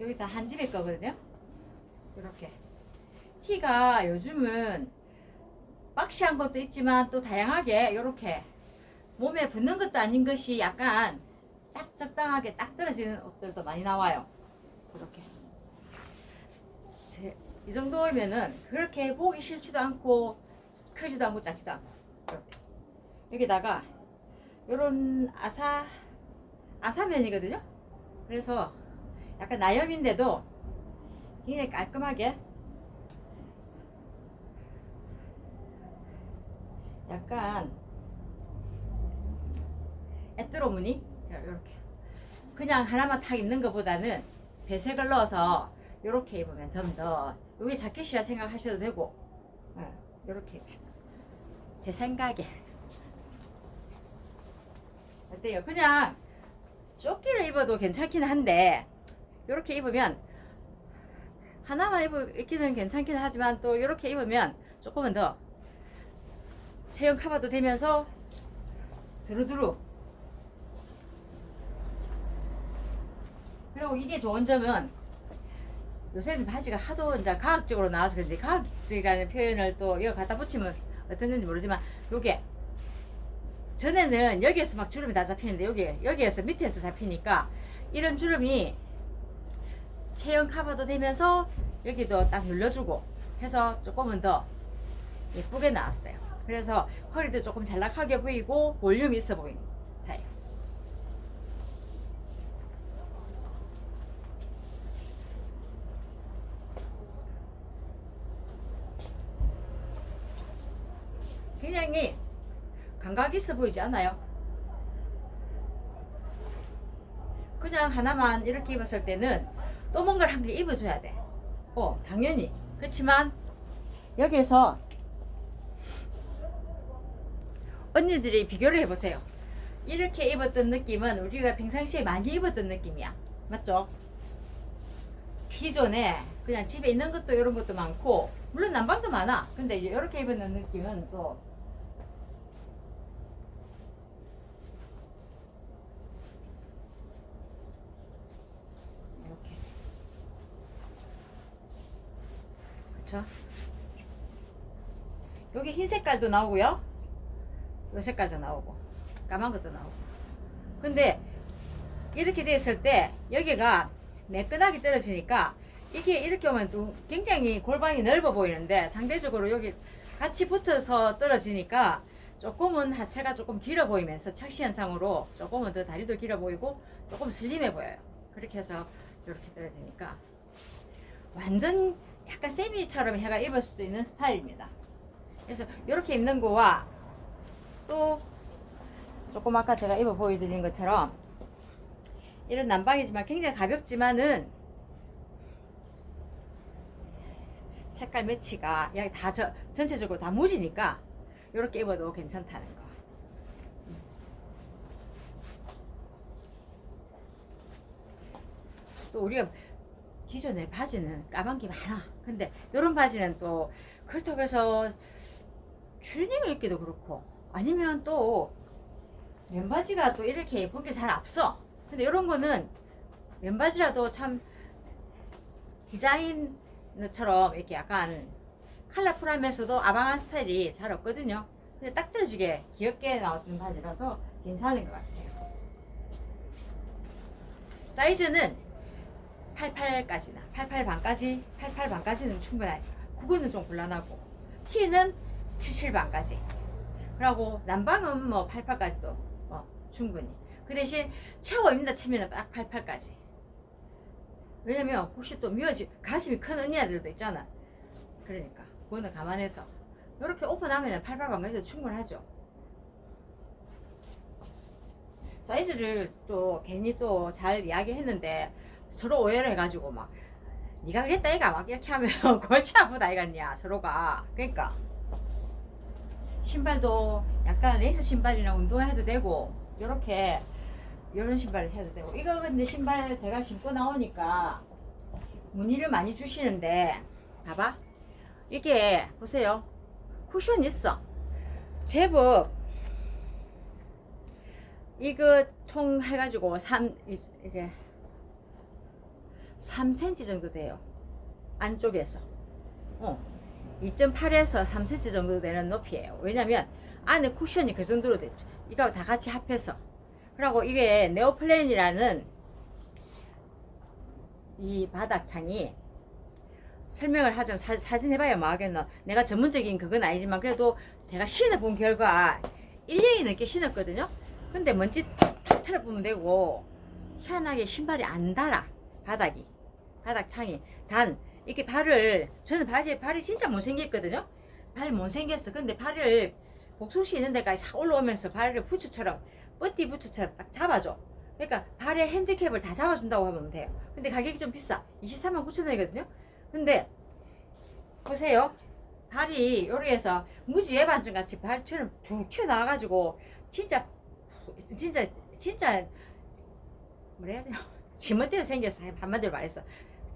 여기 다 한 집에 거거든요. 이렇게 티가 요즘은 박시한 것도 있지만 또 다양하게 이렇게 몸에 붙는 것도 아닌 것이 약간 딱 적당하게 딱 떨어지는 옷들도 많이 나와요. 이렇게 제, 이 정도면은 그렇게 보기 싫지도 않고 크지도 않고 작지도 않고 이렇게 여기다가 요런 아사 아사면이거든요. 그래서 약간 나염인데도 굉장히 깔끔하게 약간 에뜨로 무늬? 이렇게. 그냥 하나만 탁 입는 것보다는 배색을 넣어서 이렇게 입으면 좀더 여기 자켓이라 생각하셔도 되고. 이렇게 제 생각에. 어때요? 그냥 조끼를 입어도 괜찮긴 한데 이렇게 입으면 하나만 입, 입기는 괜찮긴 하지만 또 이렇게 입으면 조금은 더 체형 커버도 되면서 두루두루. 그리고 이게 좋은 점은 요새는 바지가 하도 이제 과학적으로 나와서 그런데 과학적이라는 표현을 또 이거 갖다 붙이면 어땠는지 모르지만 요게 전에는 여기에서 막 주름이 다 잡히는데 여기 여기에서 밑에서 잡히니까 이런 주름이 체형 커버도 되면서 여기도 딱 눌러주고 해서 조금은 더 예쁘게 나왔어요. 그래서 허리도 조금 잘락하게 보이고 볼륨이 있어 보이는 스타일. 굉장히 감각 있어 보이지 않아요? 그냥 하나만 이렇게 입었을 때는 또 뭔가를 한 개 입어줘야 돼. 어, 당연히. 그렇지만 여기에서 언니들이 비교를 해보세요. 이렇게 입었던 느낌은 우리가 평상시에 많이 입었던 느낌이야. 맞죠? 기존에 그냥 집에 있는 것도 이런 것도 많고 물론 난방도 많아. 근데 이렇게 입었는 느낌은 또 이렇게 그쵸? 여기 흰 색깔도 나오고요. 요 색깔도 나오고 까만 것도 나오고. 근데 이렇게 됐을 때 여기가 매끈하게 떨어지니까 이게 이렇게 오면 또 굉장히 골반이 넓어 보이는데 상대적으로 여기 같이 붙어서 떨어지니까 조금은 하체가 조금 길어 보이면서 착시 현상으로 조금은 더 다리도 길어 보이고 조금 슬림해 보여요. 그렇게 해서 이렇게 떨어지니까 완전 약간 세미처럼 해가 입을 수도 있는 스타일입니다. 그래서 이렇게 입는 거와 또 조금 아까 제가 입어 보여드린 것처럼 이런 난방이지만 굉장히 가볍지만은 색깔 매치가 다 저, 전체적으로 다 무지니까 이렇게 입어도 괜찮다는 거. 또 우리가 기존에 바지는 까만 게 많아. 근데 이런 바지는 또 그렇다고 해서 추리닝을 입기도 그렇고 아니면 또 면바지가 또 이렇게 예쁜 게잘 없어. 근데 이런 거는 면바지라도 참 디자인처럼 이렇게 약간 컬러풀하면서도 아방한 스타일이 잘 없거든요. 근데 딱 떨어지게 귀엽게 나왔던 바지라서 괜찮은 것 같아요. 사이즈는 88까지나 88 반까지 88 반까지는 충분해요. 그거는 좀 곤란하고 키는 77 반까지. 그리고 난방은 뭐 88까지도 뭐 충분히. 그 대신 채워 입는다 치면 딱 88까지. 왜냐면 혹시 또 미워지 가슴이 큰 언니들도 있잖아. 그러니까 그거는 감안해서 이렇게 오픈하면 88 반까지도 충분하죠. 사이즈를 또 괜히 또 잘 이야기했는데 서로 오해를 해가지고 막 네가 그랬다 이가 막 이렇게 하면 골치 아프다 이갔냐 서로가. 그러니까. 신발도 약간 레이스 신발이나 운동해도 되고 이렇게 이런 신발을 해도 되고. 이거 근데 신발 제가 신고 나오니까 문의를 많이 주시는데 봐봐. 이게 보세요. 쿠션 있어. 제법 이거 통 해가지고 삼 이- 이게 3cm 정도 돼요. 안쪽에서. 어. 2.8에서 3cm 정도 되는 높이에요. 왜냐면 안에 쿠션이 그 정도로 됐죠. 이거 다 같이 합해서. 그리고 이게 네오플랜이라는 이 바닥창이 설명을 하자면 사, 사진 해봐야 뭐 하겠노. 내가 전문적인 그건 아니지만 그래도 제가 신어본 결과 1년이 넘게 신었거든요. 근데 먼지 탁탁 털어보면 되고 희한하게 신발이 안 달아 바닥이 바닥창이 단 이렇게 발을 저는 바지 발이 진짜 못생겼거든요. 발 못생겼어. 근데 발을 복속시 있는 데까지 싹 올라오면서 발을 부츠처럼 뻗디 부츠처럼 딱 잡아줘. 그러니까 발에 핸디캡을 다 잡아준다고 하면 돼요. 근데 가격이 좀 비싸. 23만 9천 원이거든요. 근데 보세요. 발이 요리에서 무지 외반증 같이 발처럼 툭 튀어나와 가지고 진짜 진짜 진짜 뭐라 해야 되나 지멋대로 생겼어 한마디로 말해서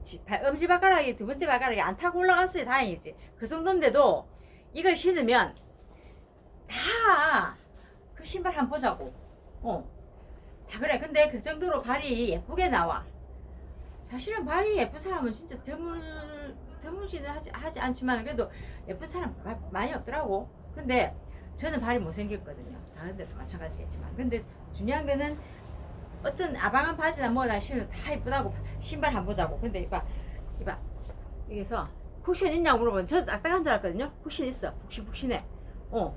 지- 발- 엄지 발가락이 두 번째 발가락이 안 타고 올라갔어요 다행이지. 그 정도인데도 이걸 신으면 다 그 신발 한번 보자고. 어 다 그래. 근데 그 정도로 발이 예쁘게 나와. 사실은 발이 예쁜 사람은 진짜 드물 드물지는 하지, 하지 않지만 그래도 예쁜 사람 마- 많이 없더라고. 근데 저는 발이 못생겼거든요. 다른 데도 마찬가지겠지만. 근데 중요한 거는 어떤 아방한 바지나 뭐나 신으면 다 예쁘다고 신발 한번 보자고. 근데 이봐 이봐. 여기서 쿠션 있냐고 물어보면 저 딱딱한 줄 알았거든요. 쿠션 있어. 푹신푹신해. 어.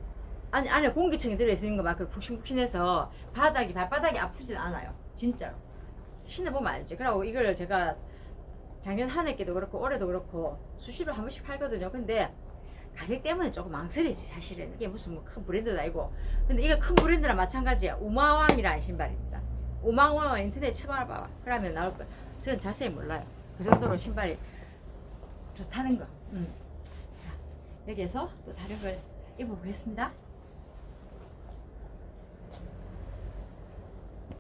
아니 안에 공기층이 들어있는 것만 그 푹신푹신해서 바닥이 발바닥이 아프진 않아요. 진짜로. 신어보면 알지. 그리고 이걸 제가 작년 한 해께도 그렇고 올해도 그렇고 수시로 한 번씩 팔거든요. 근데 가격 때문에 조금 망설이지 사실은. 이게 무슨 뭐 큰 브랜드도 아니고 근데 이거 큰 브랜드랑 마찬가지야. 우마왕이라는 신발입니다. 우마왕 인터넷 쳐봐봐 그러면 나올 거야 저는 자세히 몰라요. 그 정도로 신발이 좋다는 거. 음. 자 여기에서 또 다른 걸 입어보겠습니다